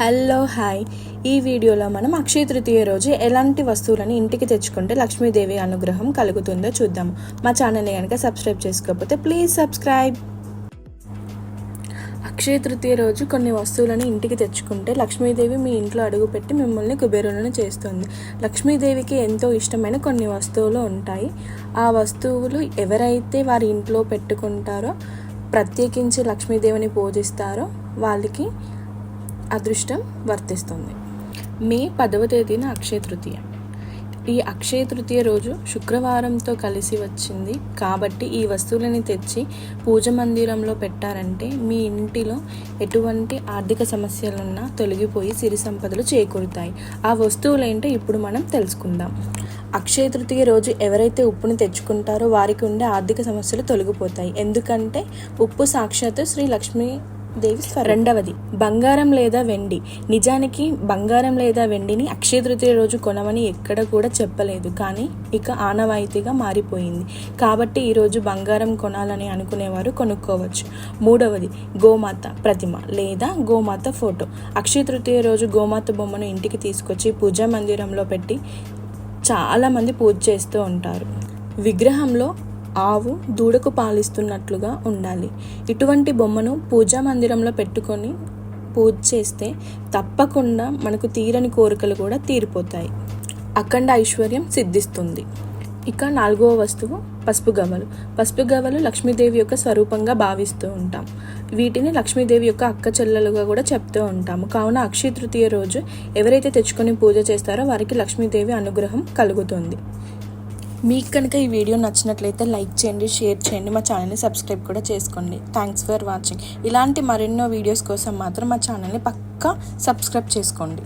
Hello hi. ఈ వీడియోలో మనం అక్షయ తృతీయ రోజు ఎలాంటి వస్తువులను ఇంటికి తెచ్చుకుంటే లక్ష్మీదేవి అనుగ్రహం కలుగుతుందో చూద్దాము మా ఛానల్ని కనుక సబ్స్క్రైబ్ చేసుకోకపోతే ప్లీజ్ సబ్స్క్రైబ్. అక్షయ తృతీయ రోజు కొన్ని వస్తువులను ఇంటికి తెచ్చుకుంటే లక్ష్మీదేవి మీ ఇంట్లో అడుగుపెట్టి మిమ్మల్ని కుబేరులను చేస్తుంది. లక్ష్మీదేవికి ఎంతో ఇష్టమైన కొన్ని వస్తువులు ఉంటాయి. ఆ వస్తువులు ఎవరైతే వారి ఇంట్లో పెట్టుకుంటారో ప్రత్యేకించి లక్ష్మీదేవిని పూజిస్తారో వాళ్ళకి అదృష్టం వర్తిస్తుంది. మే పదవ తేదీన అక్షయ తృతీయ. ఈ అక్షయ తృతీయ రోజు శుక్రవారంతో కలిసి వచ్చింది. కాబట్టి ఈ వస్తువులని తెచ్చి పూజ మందిరంలో పెట్టారంటే మీ ఇంటిలో ఎటువంటి ఆర్థిక సమస్యలున్నా తొలగిపోయి సిరి సంపదలు చేకూరుతాయి. ఆ వస్తువులు ఏంటో ఇప్పుడు మనం తెలుసుకుందాం. అక్షయ తృతీయ రోజు ఎవరైతే ఉప్పుని తెచ్చుకుంటారో వారికి ఉండే ఆర్థిక సమస్యలు తొలగిపోతాయి. ఎందుకంటే ఉప్పు సాక్షాత్తు శ్రీ లక్ష్మీ రెండవది బంగారం లేదా వెండి? నిజానికి బంగారం లేదా వెండిని అక్షయ తృతీయ రోజు కొనమని ఎక్కడ కూడా చెప్పలేదు. కానీ ఇక ఆనవాయితీగా మారిపోయింది. కాబట్టి ఈరోజు బంగారం కొనాలని అనుకునేవారు కొనుక్కోవచ్చు. మూడవది గోమాత ప్రతిమ లేదా గోమాత ఫోటో. అక్షయ తృతీయ రోజు గోమాత బొమ్మను ఇంటికి తీసుకొచ్చి పూజా మందిరంలో పెట్టి చాలామంది పూజ చేస్తూ ఉంటారు. విగ్రహంలో ఆవు దూడకు పాలిస్తున్నట్లుగా ఉండాలి. ఇటువంటి బొమ్మను పూజా మందిరంలో పెట్టుకొని పూజ చేస్తే తప్పకుండా మనకు తీరని కోరికలు కూడా తీరిపోతాయి. అఖండ ఐశ్వర్యం సిద్ధిస్తుంది. ఇక నాలుగవ వస్తువు పసుపు గవ్వలు. పసుపు గవ్వలు లక్ష్మీదేవి యొక్క స్వరూపంగా భావిస్తూ ఉంటాం. వీటిని లక్ష్మీదేవి యొక్క అక్క చెల్లెలుగా కూడా చెప్తూ ఉంటాము. కావున అక్షయ తృతీయ రోజు ఎవరైతే తెచ్చుకొని పూజ చేస్తారో వారికి లక్ష్మీదేవి అనుగ్రహం కలుగుతుంది. మీకు కనుక ఈ వీడియో నచ్చినట్లయితే లైక్ చేయండి షేర్ చేయండి మా ఛానల్ని సబ్స్క్రైబ్ కూడా చేసుకోండి. థ్యాంక్స్ ఫర్ వాచింగ్ ఇలాంటి మరెన్నో వీడియోస్ కోసం మాత్రం మా ఛానల్ని పక్కా సబ్స్క్రైబ్ చేసుకోండి.